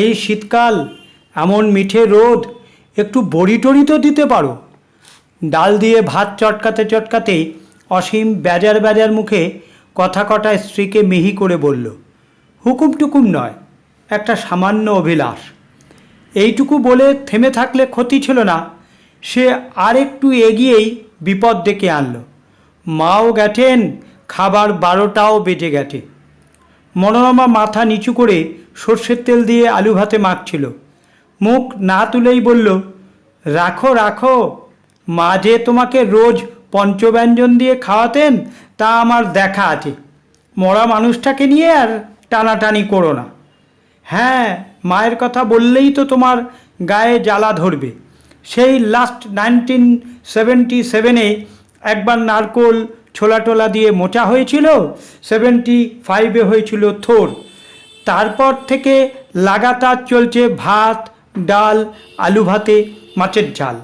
এই শীতকাল এমন মিঠে রোদ একটু বড়ি টড়ি তো দিতে পারো। ডাল দিয়ে ভাত চটকাতে চটকাতে অসীম বেজার বেজার মুখে কথা কটা স্ত্রীকে মিহি করে বলল হুকুম টুকুম নয়, একটা সামান্য অভিলাষ। এইটুকু বলে থেমে থাকলে ক্ষতি ছিল না সে আর একটু এগিয়েই বিপদ ডেকে আনলো। মাও গেছেন খাবার বারোটাও বেজে গেছে মনোরমা মাথা নিচু করে সর্ষের তেল দিয়ে আলু ভাতে মাখছিল। মুখ না তুলেই বলল, রাখো রাখো। মা যে তোমাকে রোজ পঞ্চব্যঞ্জন দিয়ে খাওয়াতেন, তা আমার দেখা আছে। মরা মানুষটাকে নিয়ে আর টানাটানি করো না। হ্যাঁ মায়ের কথা বললেই তো তোমার গায়ে জ্বালা ধরবে। সেই লাস্ট নাইনটিন সেভেন্টি সেভেনে একবার নারকোল ছোলা টোলা দিয়ে মোচা হয়েছিল সেভেন্টি ফাইভে হয়েছিল থোর। তারপর থেকে লাগাতার চলছে ভাত, ডাল, আলু ভাতে, মাছের ঝাল।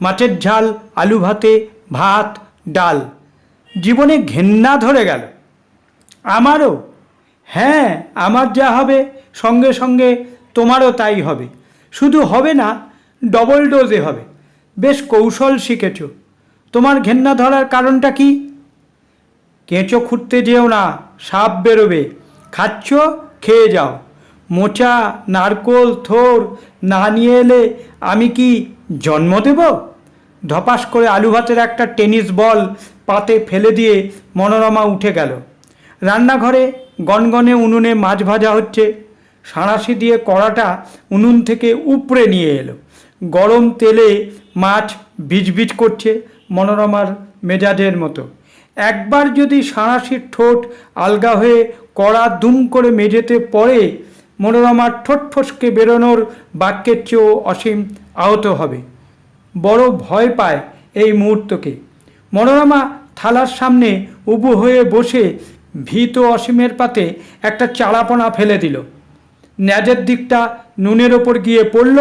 মাছের ঝাল, আলু ভাতে, ভাত, ডাল। জীবনে ঘেন্না ধরে গেল। আমারও হ্যাঁ আমার যা হবে, সঙ্গে সঙ্গে তোমারও তাই হবে। শুধু হবে না ডবল ডোজে হবে। বেশ কৌশল শিখেছ। তোমার ঘেন্না ধরার কারণটা কি? কেঁচো খুঁড়তে যেও না, সাপ বেরোবে। খাচ্ছ, খেয়ে যাও। মোচা, নারকোল, থোর না নিয়ে এলে আমি কি জন্ম দেব? ধপাস করে আলু ভাতের একটা টেনিস বল পাতে ফেলে দিয়ে মনোরমা উঠে গেল। রান্নাঘরে গনগনে উনুনে মাছ ভাজা হচ্ছে। সাঁড়াশি দিয়ে কড়াটা উনুন থেকে উপড়ে নিয়ে এলো। গরম তেলে মাছ বিজবিজ করছে মনোরমার মেজাজের মতো। একবার যদি সাঁড়াশির ঠোঁট আলগা হয়ে কড়া দুম করে মেঝেতে পড়ে, মনোরমার ঠোঁট ফসকে বেরোনোর বাক্যের চেয়েও অসীম আহত হবে। বড় ভয় পায় এই মুহূর্তকে। মনোরমা থালার সামনে উবু হয়ে বসে ভীত অসীমের পাতে একটা চালাপনা ফেলে দিল। ন্যাজের দিকটা নুনের ওপর গিয়ে পড়ল।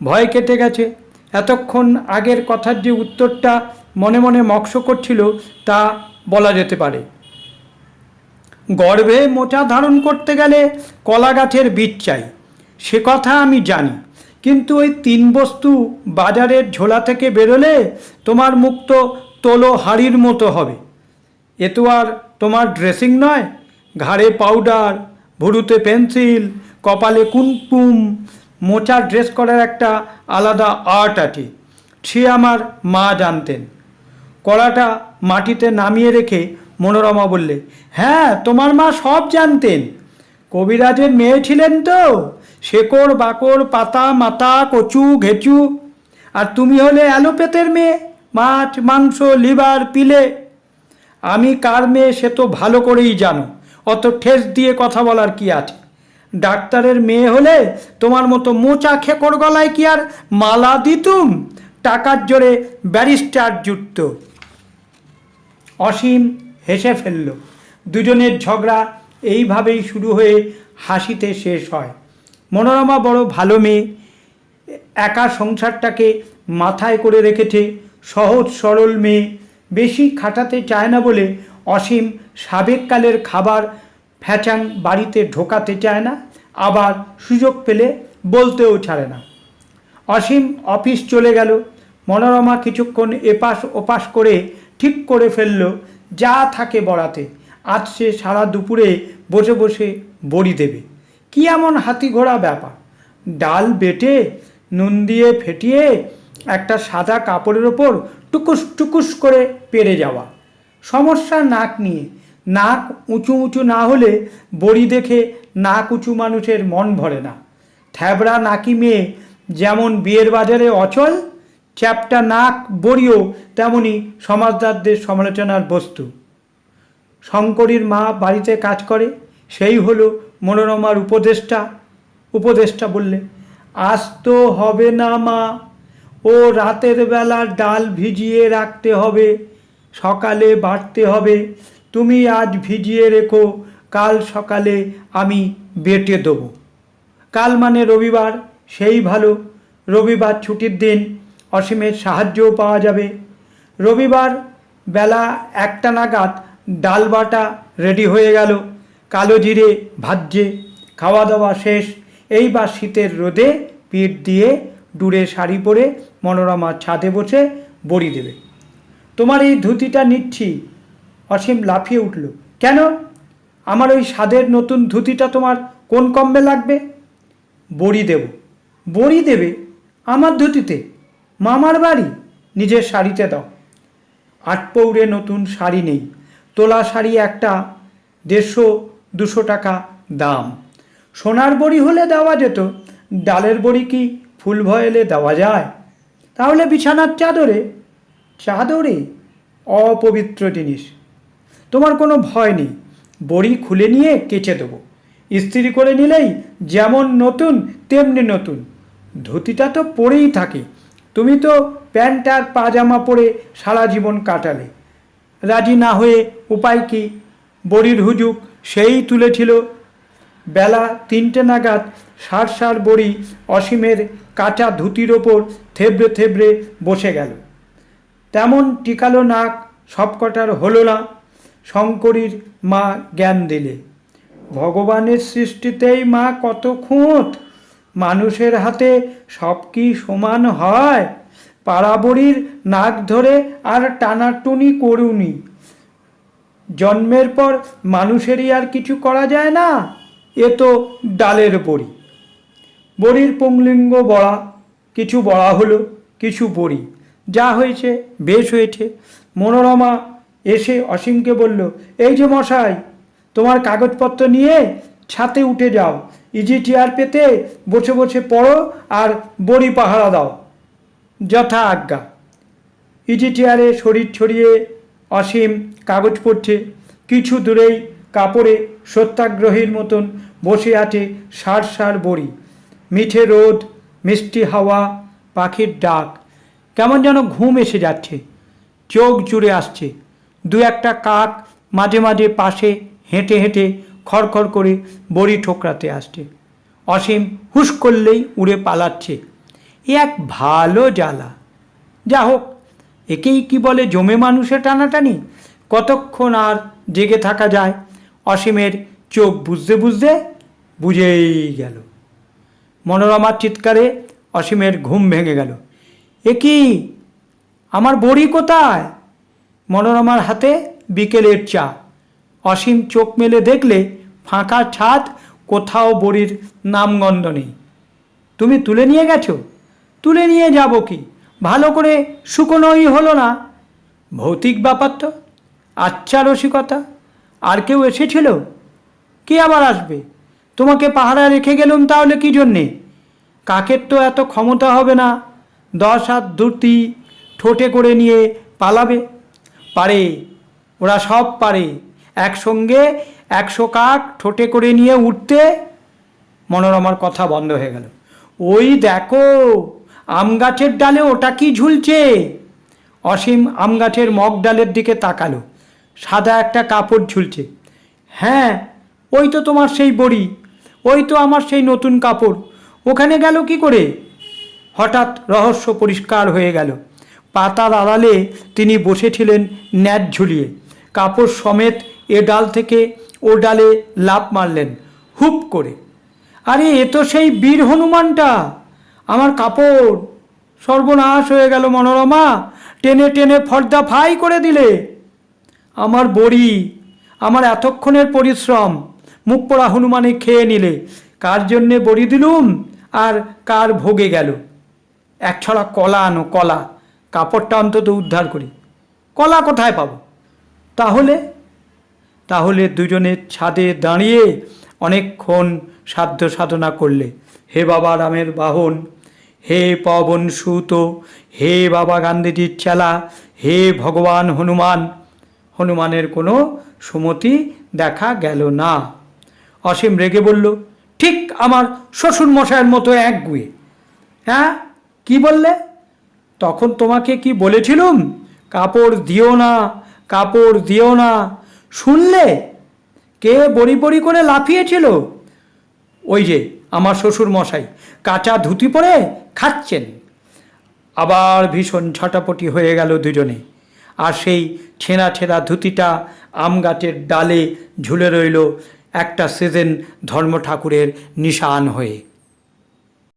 ভয় কেটে গেছে। এতক্ষণ আগের কথার যে উত্তরটা মনে মনে মক্স করছিল তা বলা যেতে পারে। গর্ভে মোচা ধারণ করতে গেলে কলা গাছের বীজ চাই, সে কথা আমি জানি। কিন্তু ওই তিন বস্তু বাজারের ঝোলা থেকে বেরোলে তোমার মুখ তো তোলো হাড়ির মতো হবে। এ তো আর তোমার ড্রেসিং নয়, ঘাড়ে পাউডার, ভুরুতে পেন্সিল, কপালে কুমকুম মোচা ড্রেস করার একটা আলাদা আর্ট আছে, সে আমার মা জানতেন। কড়াটা মাটিতে নামিয়ে রেখে মনোরমা বললে হ্যাঁ তোমার মা সব জানতেন। কবিরাজের মেয়ে ছিলেন তো। শেকড়, বাকড়, পাতা, মাতা, কচু, ঘেচু। আর তুমি হলে অ্যালোপ্যাথের মেয়ে, মাছ, মাংস, লিভার, পিলে। আমি কার মেয়ে সে তো ভালো করেই জানো। অত ঠেস দিয়ে কথা বলার কি আছে? ডাক্তারের মেয়ে হলে তোমার মতো মোচা খেকড় গলায় কি আর মালা দিতুম? টাকার জোরে ব্যারিস্টার জুটত। অসীম হেসে ফেলল। দুজনের ঝগড়া এইভাবেই শুরু হয়ে হাসিতে শেষ হয়। মনোরমা বড় ভালো মেয়ে, একা সংসারটাকে মাথায় করে রেখেছে সহজ সরল মেয়ে, বেশি খাটাতে চায় না বলে অসীম সাবেককালের খাবার ফ্যাচাং বাড়িতে ঢোকাতে চায় না, আবার সুযোগ পেলে বলতেও ছাড়ে না। অসীম অফিস চলে গেল। মনোরমা কিছুক্ষণ এপাশ ওপাশ করে ঠিক করে ফেলল যা থাকে বড়াতে আজ সে সারা দুপুরে বসে বসে বড়ি দেবে। কি এমন হাতি ঘোড়া ব্যাপার? ডাল বেটে, নুন দিয়ে ফেটিয়ে, একটা সাদা কাপড়ের ওপর টুকুস টুকুস করে পেরে যাওয়া। সমস্যা নাক নিয়ে। নাক উঁচু উঁচু না হলে বড়ি দেখে নাক উঁচু মানুষের মন ভরে না। থ্যাবড়া নাকি মেয়ে যেমন বিয়ের বাজারে অচল চ্যাপটা নাক বড়িও তেমনি সমাজদারদের সমালোচনার বস্তু। শঙ্করীর মা বাড়িতে কাজ করে, সেই হলো মনোরমার উপদেষ্টা উপদেষ্টা বললে, আজ তো হবে না মা, ও রাতের বেলা ডাল ভিজিয়ে রাখতে হবে, সকালে বাটতে হবে, তুমি আজ ভিজিয়ে রেখো, কাল সকালে আমি বেটে দেবো। কাল মানে রবিবার, সেই ভালো রবিবার ছুটির দিন অসীমের সাহায্যও পাওয়া যাবে। রবিবার বেলা একটা নাগাদ ডাল বাটা রেডি হয়ে গেল। কালো জিরে ভাজ্যে খাওয়া দাওয়া শেষ। এইবার শীতের রোদে পিঠ দিয়ে দূরে শাড়ি পরে মনোরমা ছাদে বসে বড়ি দেবে। তোমার এই ধুতিটা নিচ্ছি। অসীম লাফিয়ে উঠল। কেন? আমার ওই স্বাদের নতুন ধুতিটা তোমার কোন কম্বে লাগবে? বড়ি দেব। বড়ি দেবে? আমার ধুতিতে? মামার বাড়ি? নিজের শাড়িতে দাও। আটপৌরে নতুন শাড়ি নেই। তোলা শাড়ি একটা দেড়শো দুশো টাকা দাম। সোনার বড়ি হলে দেওয়া যেত। ডালের বড়ি কি ফুল ভয়েলে দেওয়া যায়? তাহলে বিছানার চাদরে? চাদরে? অপবিত্র জিনিস। তোমার কোনো ভয় নেই। বড়ি খুলে নিয়ে কেচে দেবো। ইস্ত্রি করে নিলেই যেমন নতুন, তেমনি নতুন। ধুতিটা তো পরেই থাকে। তুমি তো প্যান্ট আর পাজামা পরে সারা জীবন কাটালে। রাজি না হয়ে উপায় কি? বড়ির হুজুক সেই তুলেছিল। বেলা তিনটে নাগাদ সার সার বড়ি অসীমের কাঁচা ধুতির ওপর থেবড়ে থেবড়ে বসে গেল। তেমন টিকালো নাক সবকটার হলো না, শঙ্করীর মা জ্ঞান দিলে। ভগবানের সৃষ্টিতেই মা কত খুঁত! মানুষের হাতে সব কি সমান হয়? পাড়াবড়ির নাক ধরে আর টানাটুনি করুনি। জন্মের পর মানুষেরই আর কিছু করা যায় না? এ তো ডালের বড়ি। বড়ির পুংলিঙ্গ বড়া, কিছু বড়া হলো, কিছু বড়ি। যা হয়েছে, বেশ হয়েছে। মনোরমা এসে অসীমকে বলল, এই যে মশাই, তোমার কাগজপত্র নিয়ে ছাতে উঠে যাও। ইজি চেয়ার পেতে বসে বসে পড়ো আর বড়ি পাহারা দাও। যথা আজ্ঞা। ইজি চেয়ারে শরীর ছড়িয়ে অসীম কাগজ পড়ছে। কিছু দূরেই কাপড়ে সত্যাগ্রহীর মতন বসে আছে সার সার বড়ি। মিঠে রোদ, মিষ্টি হাওয়া, পাখির ডাক। কেমন যেন ঘুম এসে যাচ্ছে। চোখ জুড়ে আসছে। দু একটা কাক মাঝে মাঝে পাশে হেঁটে হেঁটে খড়খড় করে বড়ি ঠোকরাতে আসছে। অসীম হুস করলেই উড়ে পালাচ্ছে। এ এক ভালো জ্বালা। যা হোক, একেই কি বলে জমে মানুষের টানাটানি? কতক্ষণ আর জেগে থাকা যায়? অসীমের চোখ বুঝতে বুঝতে বুঝেই গেল। মনোরমার চিৎকারে অসীমের ঘুম ভেঙে গেল। এ কি? আমার বড়ি কোথায়? মনোরমার হাতে বিকেলের চা। অসীম চোখ মেলে দেখলে ফাঁকা ছাদ, কোথাও বড়ির নামগন্ধ নেই তুমি তুলে নিয়ে গেছো? তুলে নিয়ে যাব কি? ভালো করে শুকনোই হলো না। ভৌতিক ব্যাপার তো আচ্ছা রসিকতা। আর কেউ এসেছিল? কে আবার আসবে? তোমাকে পাহারা রেখে গেলুম তাহলে কি জন্যে? কাকের তো এত ক্ষমতা হবে না। দশ হাত দূরতি ঠোঁটে করে নিয়ে পালাবে। পারে, ওরা সব পারে। একসঙ্গে একশো কাক ঠোঁটে করে নিয়ে উঠতে মনোরমার কথা বন্ধ হয়ে গেল। ওই দেখো, আম গাছের ডালে ওটা কি ঝুলছে? অসীম আম গাছের মগ ডালের দিকে তাকালো। সাদা একটা কাপড় ঝুলছে। হ্যাঁ ওই তো তোমার সেই বড়ি, ওই তো আমার সেই নতুন কাপড়। ওখানে গেল কি করে? হঠাৎ রহস্য পরিষ্কার হয়ে গেল। পাতার আড়ালে তিনি বসেছিলেন ন্যাট ঝুলিয়ে। কাপড় সমেত এ ডাল থেকে ও ডালে লাফ মারলেন, হুপ করে। আরে, এ তো সেই বীর হনুমানটা। আমার কাপড় সর্বনাশ হয়ে গেল মনোরমা। টেনে টেনে ফর্দা ফাই করে দিলে। আমার বড়ি, আমার এতক্ষণের পরিশ্রম, মুখ পড়া হনুমানে খেয়ে নিলে। কার জন্যে বড়ি দিলুম আর কার ভোগে গেল? এক ছড়া কলা আনো, কলা। কাপড়টা অন্তত উদ্ধার করি। কলা কোথায় পাবো? তাহলে তাহলে দুজনে ছাদে দাঁড়িয়ে অনেকক্ষণ সাধ্য সাধনা করলে। হে বাবা রামের বাহন, হে পবন সুত, হে বাবা গান্ধীজির চেলা, হে ভগবান হনুমান। হনুমানের কোনো সুমতি দেখা গেল না। অসীম রেগে বলল, ঠিক আমার শ্বশুর মশাইয়ের মতো এক গুয়ে। হ্যাঁ কি বললে? তখন তোমাকে কি বলেছিলুম? কাপড় দিও না, কাপড় দিও না শুনলে? কে বড়ি বড়ি করে লাফিয়েছিল? ওই যে আমার শ্বশুর মশাই, কাঁচা ধুতি পরে খাচ্ছেন। আবার ভীষণ ছটাপটি হয়ে গেল দুজনে। আর সেই ছেঁড়া ছেঁড়া ধুতিটা আম গাছের ডালে ঝুলে রইল একটা সিজন ধর্ম ঠাকুরের নিশান হয়ে।